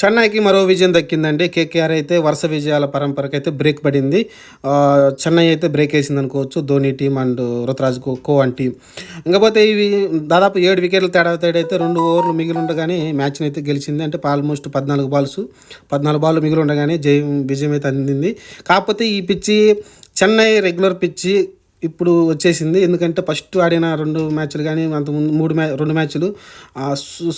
చెన్నైకి మరో విజయం దక్కిందండి. కేకేఆర్ అయితే వరుస విజయాల పరంపరకైతే బ్రేక్ పడింది. చెన్నై అయితే బ్రేక్ వేసింది అనుకోవచ్చు Dhoni team and Ruturaj co and team. ఇంకపోతే ఇవి దాదాపు ఏడు వికెట్ల తేడా తేడా అయితే రెండు ఓవర్లు మిగిలి ఉండగానే మ్యాచ్ని అయితే గెలిచింది. అంటే ఆల్మోస్ట్ పద్నాలుగు బాల్స్ పద్నాలుగు బాల్ మిగిలి ఉండగానే జయం విజయం అయితే అందింది. కాకపోతే ఈ పిచ్చి చెన్నై రెగ్యులర్ పిచ్చి ఇప్పుడు వచ్చేసింది. ఎందుకంటే ఫస్ట్ ఆడిన రెండు మ్యాచ్లు కానీ అంత ముందు మూడు మ్యా రెండు మ్యాచ్లు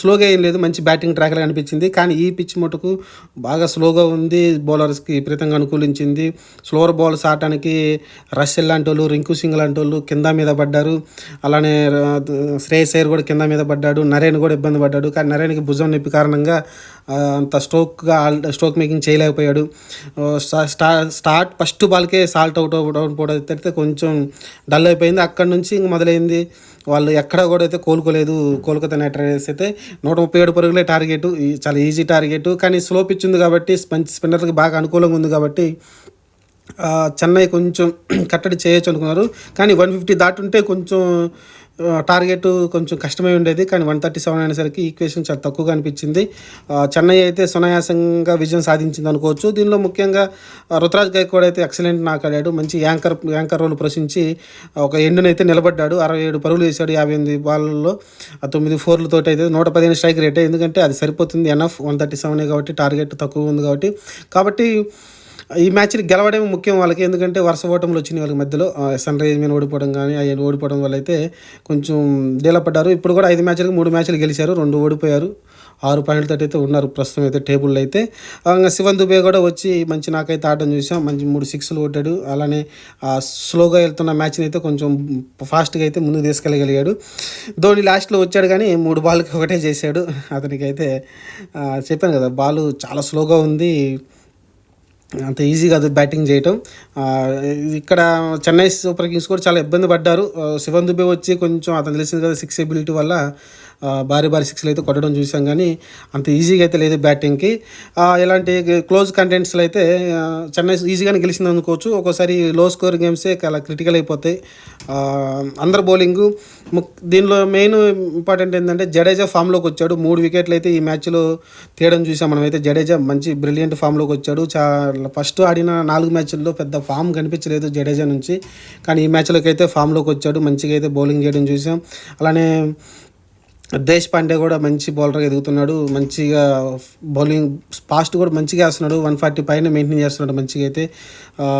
స్లోగా ఏం లేదు. మంచి బ్యాటింగ్ ట్రాక్లో అనిపించింది. కానీ ఈ పిచ్ మటుకు బాగా స్లోగా ఉంది. బౌలర్స్కి విపరీతంగా అనుకూలించింది. స్లోవర్ బాల్స్ ఆడటానికి రషెల్ లాంటి వాళ్ళు రింకు సింగ్ లాంటి వాళ్ళు కింద మీద పడ్డారు. అలానే శ్రేయస్ అయ్యర్ కూడా కింద మీద పడ్డాడు. నరేన్ కూడా ఇబ్బంది పడ్డాడు. కానీ నరేన్కి భుజం నొప్పి కారణంగా అంత స్ట్రోక్గా స్ట్రోక్ మేకింగ్ చేయలేకపోయాడు. స్టా- స్టార్ట్ ఫస్ట్ బాల్కే సాల్ట్ అవుట్ అవ్వడం కూడా అయితే కొంచెం డల్ అయిపోయింది. అక్కడి నుంచి ఇంక మొదలైంది. వాళ్ళు ఎక్కడ కూడా అయితే కోలుకోలేదు. కోల్కతా నైట్ రైడర్స్ అయితే నూట ముప్పై ఏడు పరుగులే టార్గెట్. చాలా ఈజీ టార్గెట్. కానీ స్లో పిచ్ ఉంది కాబట్టి మంచి స్పిన్నర్కి బాగా అనుకూలంగా ఉంది కాబట్టి చెన్నై కొంచెం కట్టడి చేయొచ్చు అనుకున్నారు. కానీ వన్ ఫిఫ్టీ దాటుంటే కొంచెం టార్గెట్ కొంచెం కష్టమై ఉండేది కానీ వన్ థర్టీ సెవెన్ అయినసరికి ఈక్వేషన్ చాలా తక్కువగా అనిపించింది. చెన్నై అయితే సునాయాసంగా విజయం సాధించింది అనుకోవచ్చు. దీనిలో ముఖ్యంగా రుతురాజ్ గైక్వాడ్ అయితే ఎక్సలెంట్ నాకు ఆడాడు. మంచి యాంకర్ యాంకర్ రోల్ ప్రశ్నించి ఒక ఎండునైతే నిలబడ్డాడు. అరవై ఏడు పరుగులు వేశాడు యాభై ఎనిమిది బాల్లో తొమ్మిది ఫోర్లతో అయితే నూట పదిహేను స్ట్రైక్ రేటే. ఎందుకంటే అది సరిపోతుంది ఎనఫ్ వన్ థర్టీ సెవెన్ కాబట్టి టార్గెట్ తక్కువ ఉంది కాబట్టి. కాబట్టి ఈ మ్యాచ్ని గెలవడమే ముఖ్యం వాళ్ళకి. ఎందుకంటే వరుస ఓటములు వచ్చినాయి వాళ్ళకి మధ్యలో. సన్ రైజ్ మీద ఓడిపోవడం కానీ అవి ఓడిపోవడం వల్ల అయితే కొంచెం డీలా పడ్డారు. ఇప్పుడు కూడా ఐదు మ్యాచ్లకు మూడు మ్యాచ్లు గెలిచారు. రెండు ఓడిపోయారు. ఆరు పాయింట్లతో అయితే ఉన్నారు ప్రస్తుతం అయితే టేబుల్లో అయితే. శివన్ దుబే కూడా వచ్చి మంచి నాకైతే ఆడడం చూసాం. మంచి మూడు సిక్స్లు కొట్టాడు. అలానే స్లోగా వెళ్తున్న మ్యాచ్ని అయితే కొంచెం ఫాస్ట్గా అయితే ముందుకు తీసుకెళ్ళగలిగాడు. ధోని లాస్ట్లో వచ్చాడు కానీ మూడు బాల్కి ఒకటే చేశాడు. అతనికి అయితే చెప్పాను కదా బాల్ చాలా స్లోగా ఉంది. అంత ఈజీ కాదు బ్యాటింగ్ చేయటం. ఇక్కడ చెన్నై సూపర్ కింగ్స్ కూడా చాలా ఇబ్బంది పడ్డారు. శివన్ దుబే వచ్చి కొంచెం అతను తెలిసింది కదా సిక్స్ ఎబిలిటీ వల్ల. భారీ భారీ సిక్స్లు అయితే కొట్టడం చూసాం కానీ అంత ఈజీగా అయితే లేదు బ్యాటింగ్కి ఇలాంటి క్లోజ్ కంటెంట్స్లో అయితే చెన్నై ఈజీగానే గెలిచింది అనుకోవచ్చు ఒక్కోసారి లో స్కోర్ గేమ్సే చాలా క్రిటికల్ అయిపోతాయి. అందరు బౌలింగ్ దీనిలో మెయిన్ ఇంపార్టెంట్ ఏంటంటే జడేజా ఫామ్లోకి వచ్చాడు. మూడు వికెట్లు అయితే ఈ మ్యాచ్లో తీయడం చూసాం మనమైతే. జడేజా మంచి బ్రిలియంట్ ఫామ్లోకి వచ్చాడు. చాలా ఫస్ట్ ఆడిన నాలుగు మ్యాచ్ల్లో పెద్ద ఫామ్ కనిపించలేదు జడేజా నుంచి. కానీ ఈ మ్యాచ్లోకి అయితే ఫామ్లోకి వచ్చాడు. మంచిగా అయితే బౌలింగ్ చేయడం చూసాం. అలానే దేశ్ పాండే కూడా మంచి బౌలర్గా ఎదుగుతున్నాడు. మంచిగా బౌలింగ్ ఫాస్ట్ కూడా మంచిగా వేస్తున్నాడు. వన్ ఫార్టీ పైన మెయింటైన్ చేస్తున్నాడు మంచిగా అయితే.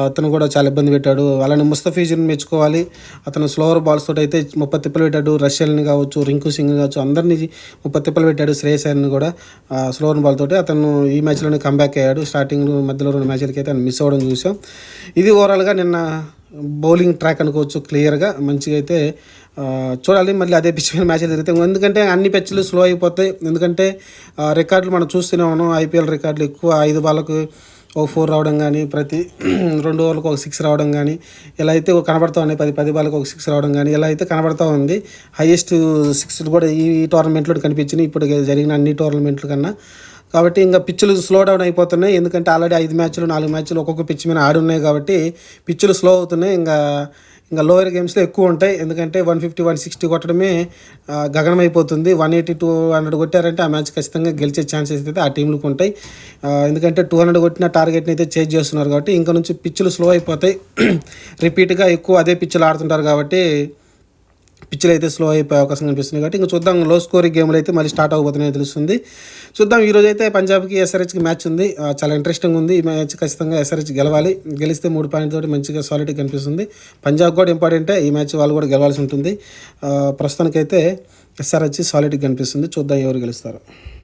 అతను కూడా చాలా ఇబ్బంది పెట్టాడు. అలానే ముస్తఫీజుని మెచ్చుకోవాలి. అతను స్లోవర్ బాల్స్ తోటి అయితే ముప్పై తిప్పలు పెట్టాడు. రష్యల్ని కావచ్చు రింకు సింగ్ కావచ్చు అందరినీ ముప్పై తిప్పలు పెట్టాడు శ్రేయస్ అయ్యర్ని కూడా. స్లోవర్ బాల్ తోటి అతను ఈ మ్యాచ్లోనే కంబ్యాక్ అయ్యాడు. స్టార్టింగ్ మధ్యలో రెండు మ్యాచ్లకి అయితే మిస్ అవ్వడం చూసాం. ఇది ఓవరాల్గా నిన్న బౌలింగ్ ట్రాక్ అనుకోవచ్చు క్లియర్గా మంచిగా అయితే చూడాలి. మళ్ళీ అదే పిచ్ మీద మ్యాచ్ జరిగితే ఎందుకంటే అన్ని పిచ్లు స్లో అయిపోతాయి. ఎందుకంటే రికార్డులు మనం చూస్తూనే ఉన్నాం. ఐపీఎల్ రికార్డులు ఎక్కువ ఐదు బాళ్ళకు ఓ ఫోర్ రావడం కానీ ప్రతి రెండు ఓవర్లకు ఒక సిక్స్ రావడం కానీ ఇలా అయితే కనబడుతూ ఉన్నాయి పది పది బాళ్ళకు ఒక సిక్స్ రావడం కానీ ఇలా అయితే కనబడుతూ ఉంది హైయెస్ట్ సిక్స్ కూడా ఈ టోర్నమెంట్లో కనిపించినాయి. ఇప్పుడు జరిగిన అన్ని టోర్నమెంట్ల కన్నా కాబట్టి ఇంకా పిచ్చులు స్లో డౌన్ అయిపోతున్నాయి. ఎందుకంటే ఆల్రెడీ ఐదు మ్యాచ్లు నాలుగు మ్యాచ్లు ఒక్కొక్క పిచ్ మీద ఆడి ఉన్నాయి కాబట్టి పిచ్చులు స్లో అవుతున్నాయి. ఇంకా ఇంకా లోయర్ గేమ్స్లో ఎక్కువ ఉంటాయి. ఎందుకంటే వన్ ఫిఫ్టీ వన్ సిక్స్టీ కొట్టడమే గగనమైపోతుంది. గగనం అయిపోతుంది వన్ ఎయిటీ టూ హండ్రెడ్ కొట్టారంటే ఆ మ్యాచ్ ఖచ్చితంగా గెలిచే ఛాన్సెస్ అయితే ఆ టీంలకు ఉంటాయి. ఎందుకంటే టూ హండ్రెడ్ కొట్టిన టార్గెట్ని అయితే చేంజ్ చేస్తున్నారు కాబట్టి ఇంకా నుంచి పిచ్చులు స్లో అయిపోతాయి. రిపీట్గా ఎక్కువ అదే పిచ్చులు ఆడుతుంటారు కాబట్టి పిచ్చులు అయితే స్లో అయిపోయే అవకాశం కనిపిస్తుంది కాబట్టి ఇంకా చూద్దాం లో స్కోరింగ్ గేమ్లు అయితే మళ్ళీ స్టార్ట్ అవబోతున్నాయో తెలుస్తుంది. చూద్దాం ఈ రోజు అయితే పంజాబ్కి ఎస్ఆర్హెచ్కి మ్యాచ్ ఉంది. చాలా ఇంట్రెస్టింగ్ ఉంది. ఈ మ్యాచ్ ఖచ్చితంగా ఎస్ఆర్హెచ్ గెలవాలి. గెలిస్తే మూడు పాయింట్ తోటి మంచిగా సాలిడ్ కనిపిస్తుంది. పంజాబ్ కూడా ఇంపార్టెంటే ఈ మ్యాచ్ వాళ్ళు కూడా గెలవాల్సి ఉంటుంది. ప్రస్తుతానికైతే ఎస్ఆర్హెచ్ సాలిడ్ కనిపిస్తుంది. చూద్దాం ఎవరు గెలుస్తారు.